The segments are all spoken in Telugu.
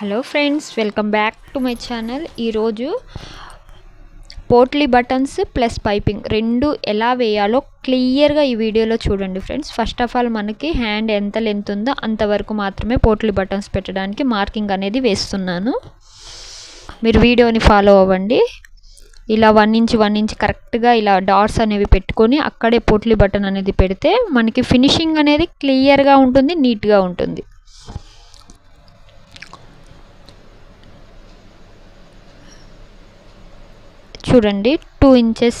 Hello friends welcome back to my channel. ఈరోజు పోట్లీ బటన్స్ ప్లస్ పైపింగ్ రెండు ఎలా వేయాలో క్లియర్గా ఈ వీడియోలో చూడండి ఫ్రెండ్స్. ఫస్ట్ ఆఫ్ ఆల్ మనకి హ్యాండ్ ఎంత లెంత్ ఉందో అంతవరకు మాత్రమే పోట్లీ బటన్స్ పెట్టడానికి మార్కింగ్ అనేది వేస్తున్నాను. మీరు వీడియోని ఫాలో అవ్వండి. ఇలా వన్ ఇంచ్ వన్ ఇంచ్ కరెక్ట్గా ఇలా డాట్స్ అనేవి పెట్టుకొని అక్కడే పోట్లీ బటన్ అనేది పెడితే మనకి ఫినిషింగ్ అనేది క్లియర్గా ఉంటుంది నీట్గా ఉంటుంది. చూడండి టూ ఇంచెస్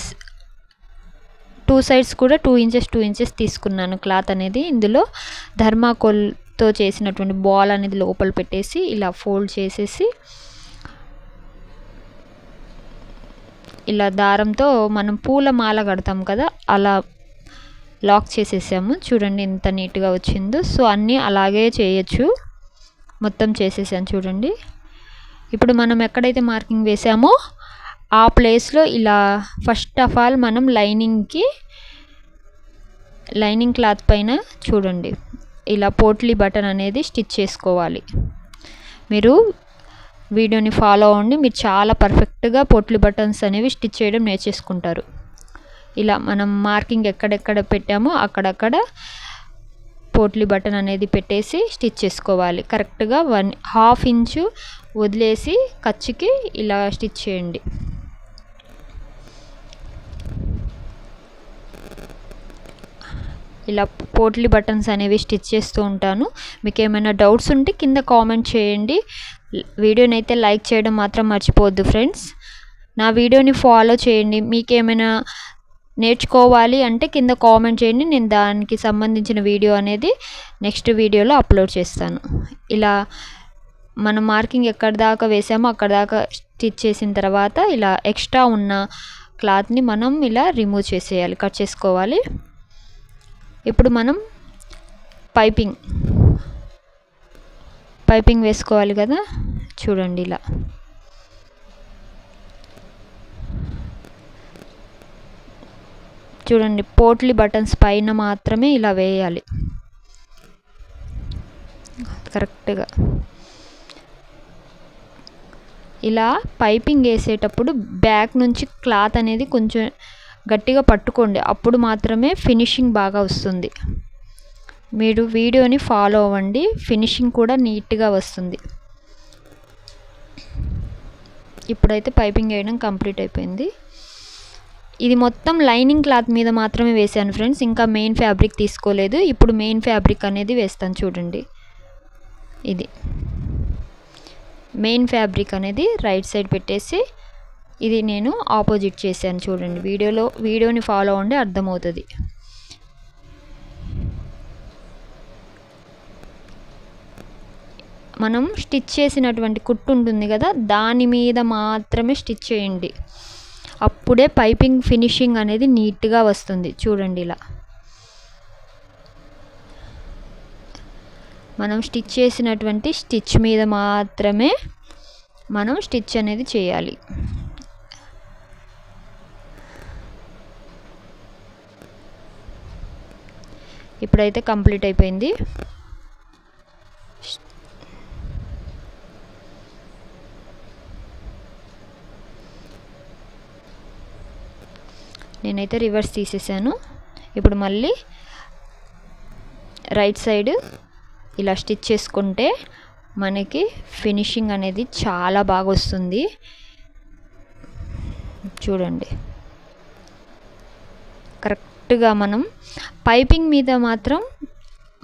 టూ సైడ్స్ కూడా టూ ఇంచెస్ టూ ఇంచెస్ తీసుకున్నాను క్లాత్ అనేది. ఇందులో ధర్మాకోల్తో చేసినటువంటి బాల్ అనేది లోపల పెట్టేసి ఇలా ఫోల్డ్ చేసేసి ఇలా దారంతో మనం పూల మాల కడతాం కదా అలా లాక్ చేసేసాము. చూడండి ఎంత నీట్గా వచ్చిందో. సో అన్నీ అలాగే చేయొచ్చు. మొత్తం చేసేసాను చూడండి. ఇప్పుడు మనం ఎక్కడైతే మార్కింగ్ వేసామో ఆ ప్లేస్లో ఇలా ఫస్ట్ ఆఫ్ ఆల్ మనం లైనింగ్కి లైనింగ్ క్లాత్ పైన చూడండి. ఇలా పోట్లీ బటన్ అనేది స్టిచ్ చేసుకోవాలి. మీరు వీడియోని ఫాలో అవ్వండి. మీరు చాలా పర్ఫెక్ట్గా పోట్లీ బటన్స్ అనేవి స్టిచ్ చేయడం నేర్చేసుకుంటారు. ఇలా మనం మార్కింగ్ ఎక్కడెక్కడ పెట్టామో అక్కడక్కడ పోట్లీ బటన్ అనేది పెట్టేసి స్టిచ్ చేసుకోవాలి. కరెక్ట్గా వన్ హాఫ్ ఇంచు వదిలేసి ఖర్చుకి ఇలా స్టిచ్ చేయండి. ఇలా పోట్లీ బటన్స్ అనేవి స్టిచ్ చేస్తూ ఉంటాను. మీకు ఏమైనా డౌట్స్ ఉంటే కింద కామెంట్ చేయండి. వీడియోని అయితే లైక్ చేయడం మాత్రం మర్చిపోవద్దు ఫ్రెండ్స్. నా వీడియోని ఫాలో చేయండి. మీకు ఏమైనా నేర్చుకోవాలి అంటే కింద కామెంట్ చేయండి. నేను దానికి సంబంధించిన వీడియో అనేది నెక్స్ట్ వీడియోలో అప్లోడ్ చేస్తాను. ఇలా మనం మార్కింగ్ ఎక్కడి దాకా వేసామో అక్కడ దాకా స్టిచ్ చేసిన తర్వాత ఇలా ఎక్స్ట్రా ఉన్న క్లాత్ని మనం ఇలా రిమూవ్ చేసేయాలి కట్ చేసుకోవాలి. ఇప్పుడు మనం పైపింగ్ పైపింగ్ వేసుకోవాలి కదా? చూడండి ఇలా. చూడండి పోట్లీ బటన్స్ పైన మాత్రమే ఇలా వేయాలి. కరెక్ట్గా. ఇలా పైపింగ్ వేసేటప్పుడు బ్యాక్ నుంచి క్లాత్ అనేది కొంచెం గట్టిగా పట్టుకోండి. అప్పుడు మాత్రమే ఫినిషింగ్ బాగా వస్తుంది. మీరు వీడియోని ఫాలో అవ్వండి. ఫినిషింగ్ కూడా నీట్గా వస్తుంది. ఇప్పుడైతే పైపింగ్ వేయడం కంప్లీట్ అయిపోయింది. ఇది మొత్తం లైనింగ్ క్లాత్ మీద మాత్రమే వేసాను ఫ్రెండ్స్. ఇంకా మెయిన్ ఫ్యాబ్రిక్ తీసుకోలేదు. ఇప్పుడు మెయిన్ ఫ్యాబ్రిక్ అనేది వేస్తాను చూడండి. ఇది మెయిన్ ఫ్యాబ్రిక్ అనేది రైట్ సైడ్ పెట్టేసి ఇది నేను ఆపోజిట్ చేశాను చూడండి. వీడియోలో వీడియోని ఫాలో అవ్వండి అర్థమవుతుంది. మనం స్టిచ్ చేసినటువంటి కుట్టు ఉంటుంది కదా దాని మీద మాత్రమే స్టిచ్ చేయండి. అప్పుడే పైపింగ్ ఫినిషింగ్ అనేది నీట్గా వస్తుంది. చూడండి ఇలా. మనం స్టిచ్ చేసినటువంటి స్టిచ్ మీద మాత్రమే మనం స్టిచ్ అనేది చేయాలి. ఇప్పుడైతే కంప్లీట్ అయిపోయింది. నేనైతే రివర్స్ తీసేసాను. ఇప్పుడు మళ్ళీ రైట్ సైడ్ ఇలా స్టిచ్ చేసుకుంటే మనకి ఫినిషింగ్ అనేది చాలా బాగా వస్తుంది. చూడండి. కరెక్ట్గా మనం పైపింగ్ మీద మాత్రం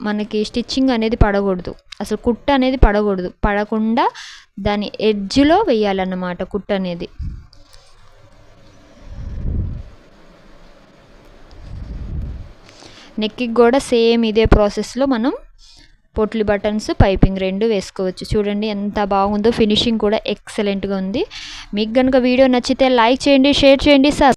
మనకి స్టిచ్చింగ్ అనేది పడకూడదు. అసలు కుట్ట అనేది పడకూడదు. పడకుండా దాని ఎడ్జ్లో వేయాలన్నమాట కుట్ట అనేది. నెక్కి కూడా సేమ్ ఇదే ప్రాసెస్లో మనం పొట్లి బటన్స్ పైపింగ్ రెండు వేసుకోవచ్చు. చూడండి ఎంత బాగుందో ఫినిషింగ్ కూడా ఎక్సలెంట్గా ఉంది. మీకు కనుక వీడియో నచ్చితే లైక్ చేయండి షేర్ చేయండి సార్